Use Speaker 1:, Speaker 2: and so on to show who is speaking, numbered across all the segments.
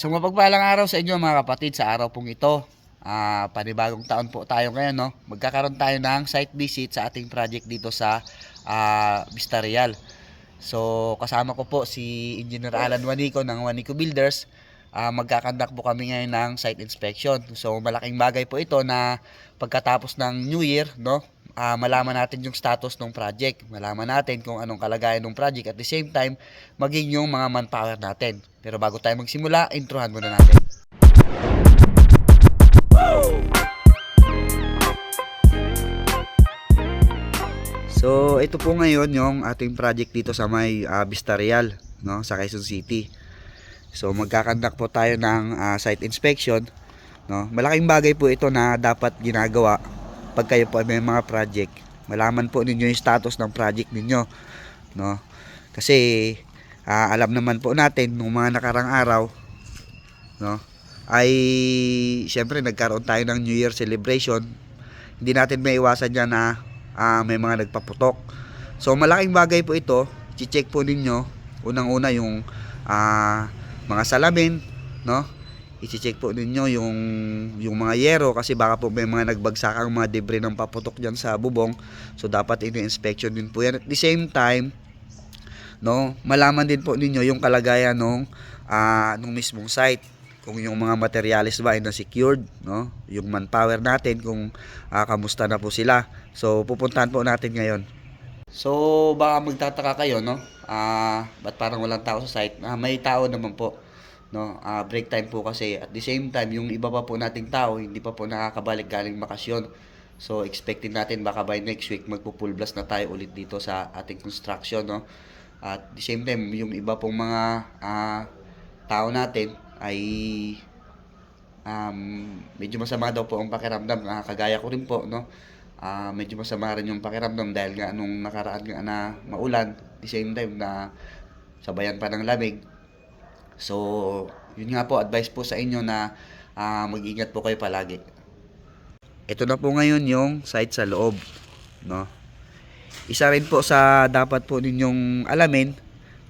Speaker 1: Isang mapagpalang araw sa inyo mga kapatid sa araw pong ito. Ah, panibagong taon po tayo ngayon, no? Magkakaroon tayo ng site visit sa ating project dito sa ah, Vista Real. So, kasama ko po si Engineer Alan Wanico ng Wanico Builders. Ah, magkakandak po kami ngayon ng site inspection. So, malaking bagay po ito na pagkatapos ng New Year, no? Ah, malaman natin yung status ng project. Malaman natin kung anong kalagayan ng project. At the same time, maging yung mga manpower natin. Pero bago tayo magsimula, introhan muna natin. So, ito po ngayon yung ating project dito sa may ah, Vista Real, no, sa Quezon City. So, magkakandak po tayo ng ah, site inspection, no. Malaking bagay po ito na dapat ginagawa pag kayo po ay may mga project. Malaman po ninyo yung status ng project ninyo, no. Kasi ah, alam naman po natin nung mga nakarang araw, no, ay siyempre nagkaroon tayo ng New Year celebration. Hindi natin maiwasan dyan na ah, may mga nagpaputok. So malaking bagay po ito. I-check po ninyo unang-una yung ah, mga salamin, no? I-check po ninyo yung yung mga yero kasi baka po may mga nagbagsakang mga debris ng paputok diyan sa bubong. So dapat ini-inspection din po yan. At the same time, no, malaman din po ninyo yung kalagayan nung ah, nung mismong site kung yung mga materialis ba ay na-secured, no? Yung manpower natin kung ah, kamusta na po sila. So pupuntahan po natin ngayon. So baka magtataka kayo, no? Ah, ba't parang walang tao sa site? Ah, may tao naman po. No, ah, break time po kasi at the same time yung iba pa po nating tao hindi pa po nakakabalik galing bakasyon. So expecting natin baka by next week magpo-full blast na tayo ulit dito sa ating construction, no? At the same time yung iba pong mga ah, tao natin ay um, medyo masama daw po ang pakiramdam. Ah, kagaya ko rin po, no? Ah, medyo masama rin yung pakiramdam dahil nga nung nakaraan nga na maulan, the same time na sabayan pa ng lamig. So, yun nga po, advice po sa inyo na ah, mag-ingat po kayo palagi. Ito na po ngayon yung site sa loob, no? Isa rin po sa dapat po ninyong alamin,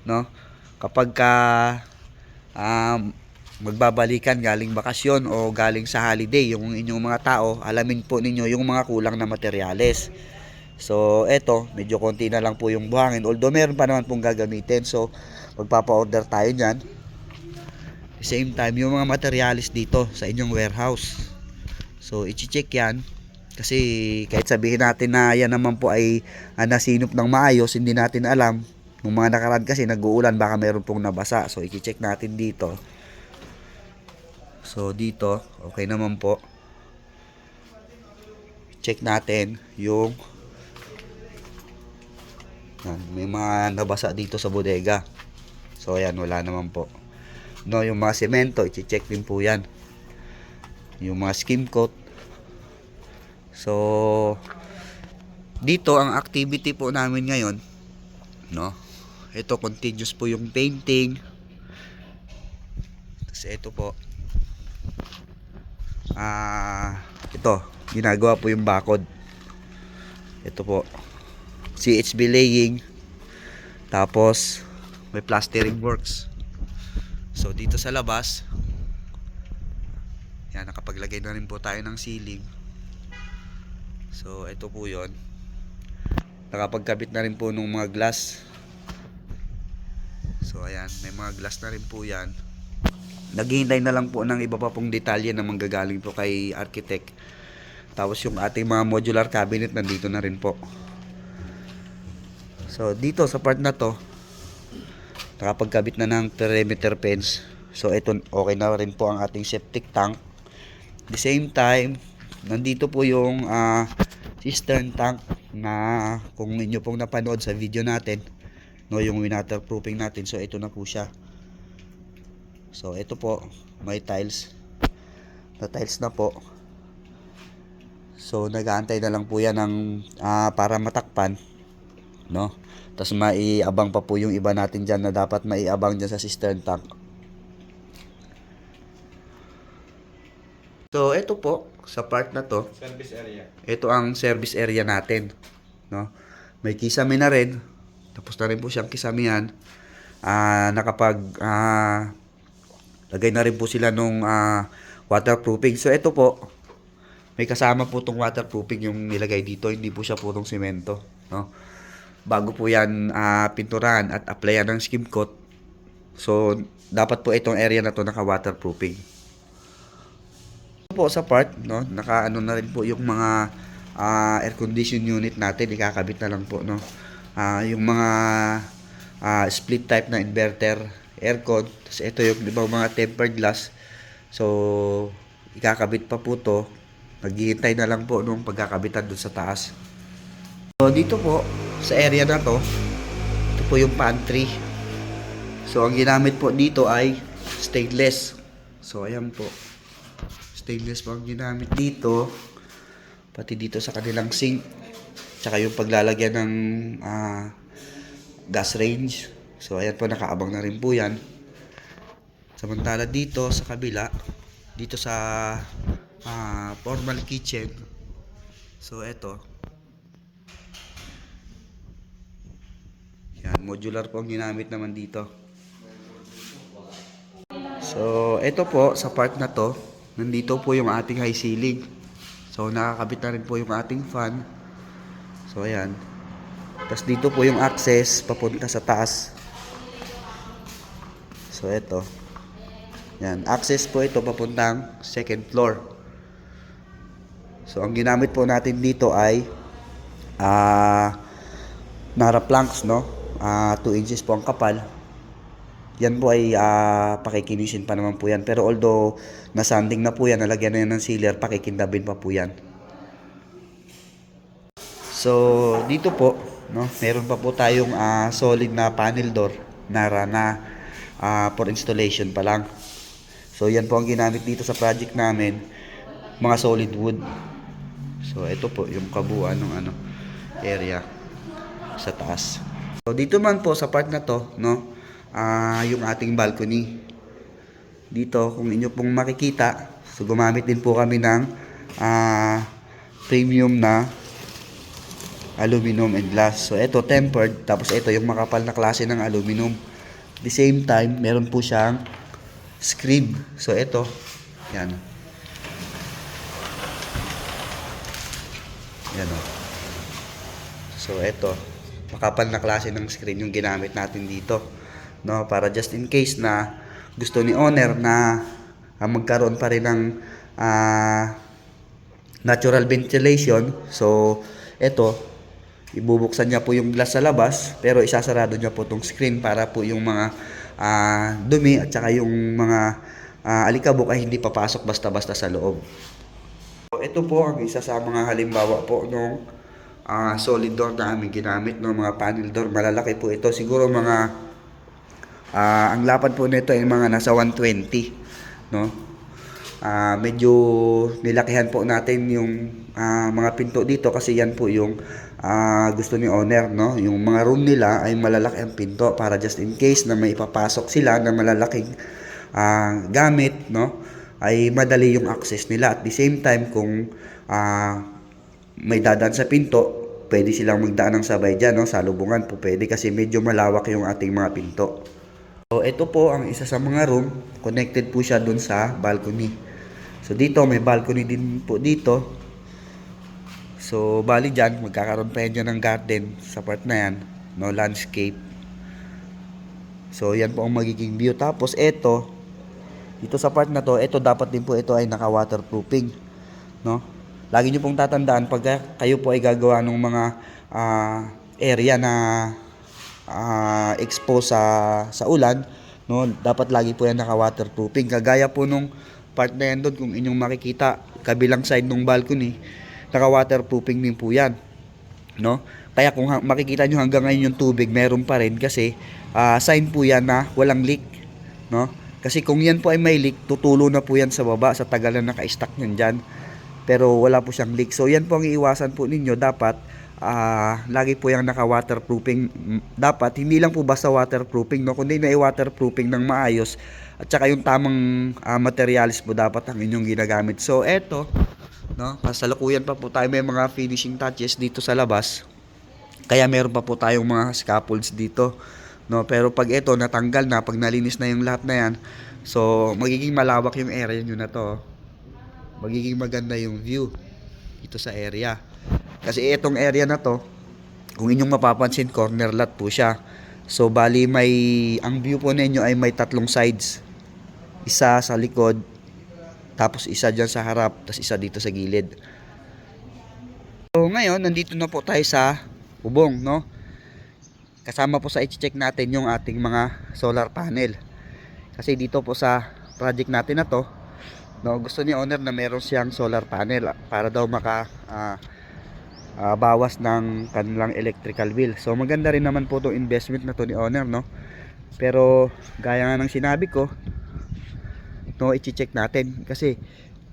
Speaker 1: no? Kapag ka um, magbabalikan galing bakasyon o galing sa holiday yung inyong mga tao, alamin po ninyo yung mga kulang na materyales. So, eto, medyo konti na lang po yung buhangin. Although meron pa naman pong gagamitin. So, magpapa-order tayo niyan. Same time, yung mga materialis dito sa inyong warehouse. So, i-check yan. Kasi kahit sabihin natin na yan naman po ay ah, nasinop ng maayos, hindi natin alam. Nung mga nakaraan kasi nag-uulan, baka meron pong nabasa. So, i-check natin dito. So, dito, okay naman po. Check natin yung yan, may mga nabasa dito sa bodega. So, ayan, wala naman po. No, yung mga semento, i-check din po yan. Yung mga skim coat. So, dito, ang activity po namin ngayon, no, ito, continuous po yung painting. Tapos, ito po, ah, ito, ginagawa po yung bakod. Ito po, CHB laying. Tapos, may plastering works. So, dito sa labas, yan, nakapaglagay na rin po tayo ng ceiling. So, ito po yon Nakapagkabit na rin po ng mga glass. So, ayan, may mga glass na rin po yan. Naghihintay na lang po ng iba pa pong detalye na manggagaling po kay architect. Tapos yung ating mga modular cabinet nandito na rin po. So, dito sa part na to, nakapagkabit na ng perimeter fence. So, ito okay na rin po ang ating septic tank. The same time, nandito po yung ah, cistern tank na kung inyo pong napanood sa video natin, no, yung waterproofing natin. So, ito na po siya. So, ito po, may tiles. Na tiles na po. So, nag-aantay na lang po yan ng, ah, para matakpan. No? Tapos maiabang pa po yung iba natin dyan na dapat maiabang dyan sa cistern tank. So, ito po, sa part na to,
Speaker 2: Service area.
Speaker 1: ito ang service area natin. No? May kisame na rin. Tapos na rin po siyang kisamihan. Ah, nakapag ah, lagay na rin po sila nung ah, waterproofing. So ito po, may kasama po tong waterproofing yung nilagay dito, hindi po siya purong semento, no? Bago po yan ah, pinturahan at applyan ng skim coat. So dapat po itong area na to naka-waterproofing. Ito po sa part, no, naka ano na rin po yung mga ah, air condition unit natin, ikakabit na lang po, no. Ah, yung mga ah, split type na inverter, aircon, tapos ito yung di ba, mga tempered glass. So ikakabit pa po to. Naghihintay na lang po nung pagkakabitan dun sa taas. So dito po sa area na to, ito po yung pantry. So ang ginamit po dito ay stainless. So ayan po. Stainless po ang ginamit dito. Pati dito sa kanilang sink. Tsaka yung paglalagyan ng ah, gas range. So ayan po nakaabang na rin po yan. Samantala dito sa kabila, dito sa ah, formal kitchen. So eto. Yan, modular po ang ginamit naman dito. So, ito po, sa part na to, nandito po yung ating high ceiling. So, nakakabit na rin po yung ating fan. So, ayan. Tapos dito po yung access papunta sa taas. So, ito. Yan, access po ito papuntang second floor. So, ang ginamit po natin dito ay ah Nara planks, no? Ah 2 inches po ang kapal. Yan po ay ah, pakikinisin pa naman po yan. Pero although nasanding na po yan, nalagyan na yan ng sealer, pakikindabin pa po yan. So, dito po, no, meron pa po tayong ah, solid na panel door na na ah, for installation pa lang. So, yan po ang ginamit dito sa project namin, mga solid wood. So, ito po yung kabuuan ng ano area sa taas. So, dito man po sa part na to, no, ah yung ating balcony. Dito, kung inyo pong makikita, so gumamit din po kami ng ah premium na aluminum and glass. So, ito tempered, tapos ito yung makapal na klase ng aluminum. The same time, meron po siyang screen. So, ito, yan. Yan o. So, ito, makapal na klase ng screen yung ginamit natin dito. No, para just in case na gusto ni owner na ah, magkaroon pa rin ng ah, natural ventilation. So, ito, ibubuksan niya po yung glass sa labas, pero isasarado niya po tong screen para po yung mga ah, dumi at saka yung mga ah, alikabok ay hindi papasok basta-basta sa loob. So, ito po ang isa sa mga halimbawa po nung ah, solid door na aming ginamit, no, mga panel door. Malalaki po ito. Siguro mga, ah, ang lapad po nito ay mga nasa 120. No? Ah, medyo nilakihan po natin yung ah, mga pinto dito kasi yan po yung ah, gusto ni owner. No? Yung mga room nila ay malalaki ang pinto para just in case na may ipapasok sila na malalaking ah, gamit. No? ay madali yung access nila. At the same time, kung ah, may dadaan sa pinto, pwede silang magdaan ng sabay dyan, no? sa lubungan po pwede kasi medyo malawak yung ating mga pinto. So, ito po ang isa sa mga room. Connected po siya dun sa balcony. So, dito, may balcony din po dito. So, bali dyan, magkakaroon pa yan ng garden sa part na yan. No, landscape. So, yan po ang magiging view. Tapos, ito, dito sa part na to, ito dapat din po ito ay naka-waterproofing, no? Lagi niyo pong tatandaan pag kayo po ay gagawa ng mga ah, area na ah, exposed sa sa ulan, no? Dapat lagi po yan naka-waterproofing. Kagaya po nung part na yan doon kung inyong makikita kabilang side ng balcony, naka-waterproofing din po yan, no? Kaya kung makikita nyo hanggang ngayon yung tubig, meron pa rin kasi ah, sign po yan na walang leak, no? Kasi kung yan po ay may leak, tutulo na po yan sa baba sa tagal na naka-stack nyan dyan. Pero wala po siyang leak. So yan po ang iiwasan po ninyo. Dapat ah, lagi po yung naka-waterproofing. Mm, Dapat hindi lang po basta waterproofing, no? kundi na i-waterproofing ng maayos. At saka yung tamang ah, materials po dapat ang inyong ginagamit. So eto, no? kasalukuyan pa po tayo may mga finishing touches dito sa labas. Kaya meron pa po tayong mga scaffolds dito. No, pero pag ito natanggal na, pag nalinis na yung lahat na yan, So, magiging malawak yung area nyo na to. Magiging maganda yung view dito sa area. Kasi itong area na to, kung inyong mapapansin, corner lot po siya. So, bali may, ang view po ninyo ay may tatlong sides. Isa sa likod, tapos isa dyan sa harap, tapos isa dito sa gilid. So, ngayon, nandito na po tayo sa bubong, no? Kasama po sa i-check natin yung ating mga solar panel. Kasi dito po sa project natin na to, no, gusto ni owner na meron siyang solar panel ah, para daw maka ah, ah, bawas ng kanilang electrical bill. So maganda rin naman po itong investment na to ni owner, no? Pero gaya nga ng sinabi ko, no, i-check natin kasi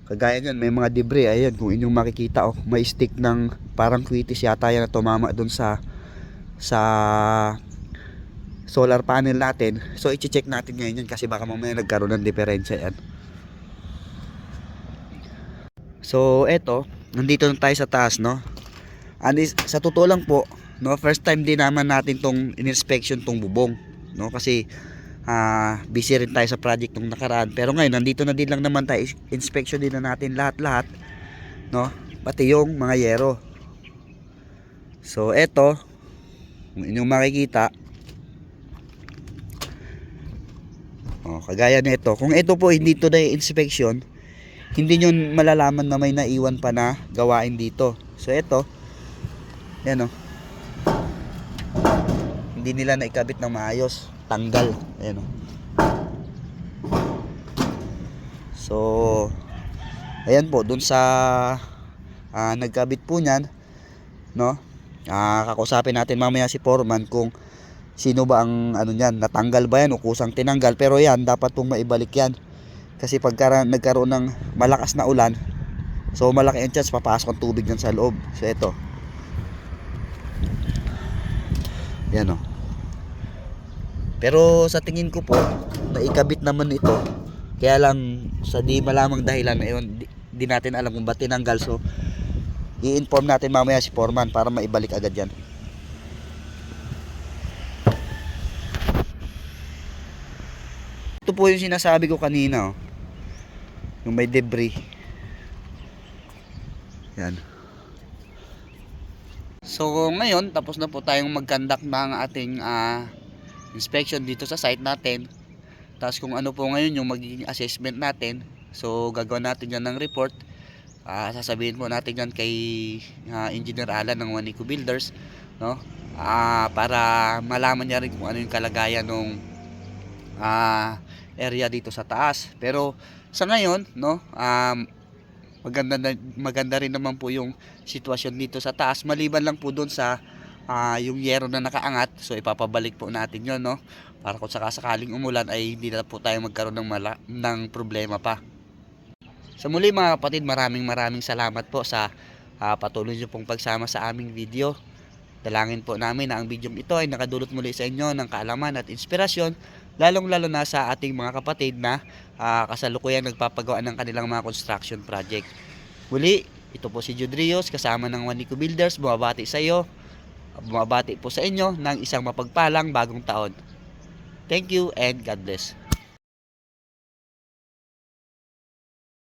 Speaker 1: kagaya niyan may mga debris ayan kung inyong makikita oh may stick ng parang quitis yata yan na tumama doon sa sa solar panel natin. So, i-check natin ngayon yan kasi baka mamaya nagkaroon ng diferensya yan. So, eto, nandito na tayo sa taas, no? And is, sa totoo lang po, no, first time din naman natin tong inspection tong bubong, no? Kasi ah busy rin tayo sa project nung nakaraan. Pero ngayon, nandito na din lang naman tayo, inspection din na natin lahat-lahat, no? Pati yung mga yero. So, eto, kung inyong makikita, Oh, kagaya nito. Kung ito po hindi to na inspection, hindi nyo malalaman na may naiwan pa na gawain dito. So ito, yan oh. Hindi nila naikabit ng maayos. Tanggal. Ayan oh. So, ayan po, dun sa ah, nagkabit po niyan, no? Ah, kakausapin natin mamaya si Foreman kung sino ba ang ano niyan, natanggal ba yan o kusang tinanggal. Pero yan, dapat pong maibalik yan. Kasi pagka nagkaroon ng malakas na ulan, so malaki ang chance papasok ang tubig yan sa loob. So ito. Yan o. Pero sa tingin ko po, naikabit naman ito. Kaya lang sa di malamang dahilan ayun, di, di natin alam kung ba't tinanggal. So i-inform natin mamaya si Foreman para maibalik agad yan. Ito po yung sinasabi ko kanina, oh. Yung may debris. Yan. So, ngayon, tapos na po tayong mag-conduct ng ating ah, inspection dito sa site natin. Tapos kung ano po ngayon yung magiging assessment natin. So, gagawin natin yan ng report. Ah, sasabihin po natin yan kay ah, Engineer Alan ng Wanico Builders. No? Ah, para malaman niya rin kung ano yung kalagayan ng ah, area dito sa taas. Pero sa ngayon, no, um, maganda na- maganda rin naman po yung sitwasyon dito sa taas. Maliban lang po doon sa ah, yung yero na nakaangat. So ipapabalik po natin 'yon, no. Para kung sakasakaling umulan ay hindi na po tayo magkaroon ng mala- ng problema pa. Sa muli mga kapatid, maraming maraming salamat po sa ah, patuloy niyo pong pagsama sa aming video. Dalangin po namin na ang video ito ay nakadulot muli sa inyo ng kaalaman at inspirasyon lalong-lalo na sa ating mga kapatid na ah, kasalukuyang nagpapagawa ng kanilang mga construction project. Muli, ito po si Jude Rios kasama ng Wanico Builders, bumabati sa iyo, bumabati po sa inyo ng isang mapagpalang bagong taon. Thank you and God bless.